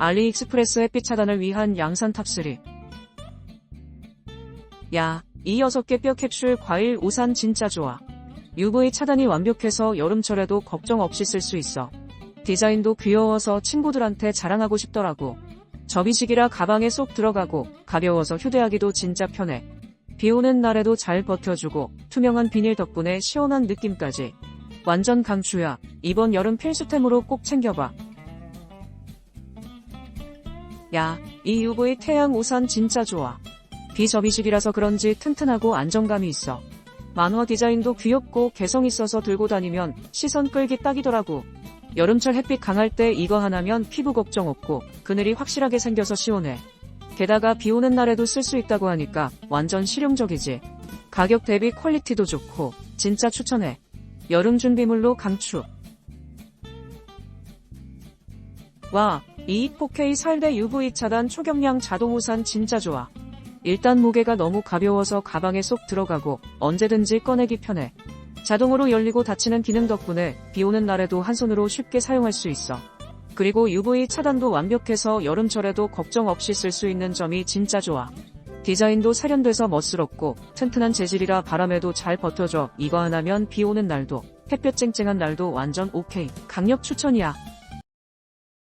알리익스프레스 햇빛 차단을 위한 양산 탑3. 야, 이 6개 뼈 캡슐 과일 우산 진짜 좋아. UV 차단이 완벽해서 여름철에도 걱정 없이 쓸 수 있어. 디자인도 귀여워서 친구들한테 자랑하고 싶더라고. 접이식이라 가방에 쏙 들어가고 가벼워서 휴대하기도 진짜 편해. 비 오는 날에도 잘 버텨주고 투명한 비닐 덕분에 시원한 느낌까지. 완전 강추야. 이번 여름 필수템으로 꼭 챙겨봐. 야, 이 UV 태양 우산 진짜 좋아. 비접이식이라서 그런지 튼튼하고 안정감이 있어. 만화 디자인도 귀엽고 개성 있어서 들고 다니면 시선 끌기 딱이더라고. 여름철 햇빛 강할 때 이거 하나면 피부 걱정 없고 그늘이 확실하게 생겨서 시원해. 게다가 비 오는 날에도 쓸 수 있다고 하니까 완전 실용적이지. 가격 대비 퀄리티도 좋고 진짜 추천해. 여름 준비물로 강추. 와, 이 4K 살대 UV 차단 초경량 자동 우산 진짜 좋아. 일단 무게가 너무 가벼워서 가방에 쏙 들어가고 언제든지 꺼내기 편해. 자동으로 열리고 닫히는 기능 덕분에 비 오는 날에도 한 손으로 쉽게 사용할 수 있어. 그리고 UV 차단도 완벽해서 여름철에도 걱정 없이 쓸 수 있는 점이 진짜 좋아. 디자인도 세련돼서 멋스럽고 튼튼한 재질이라 바람에도 잘 버텨줘. 이거 하나면 비 오는 날도 햇볕 쨍쨍한 날도 완전 오케이. 강력 추천이야.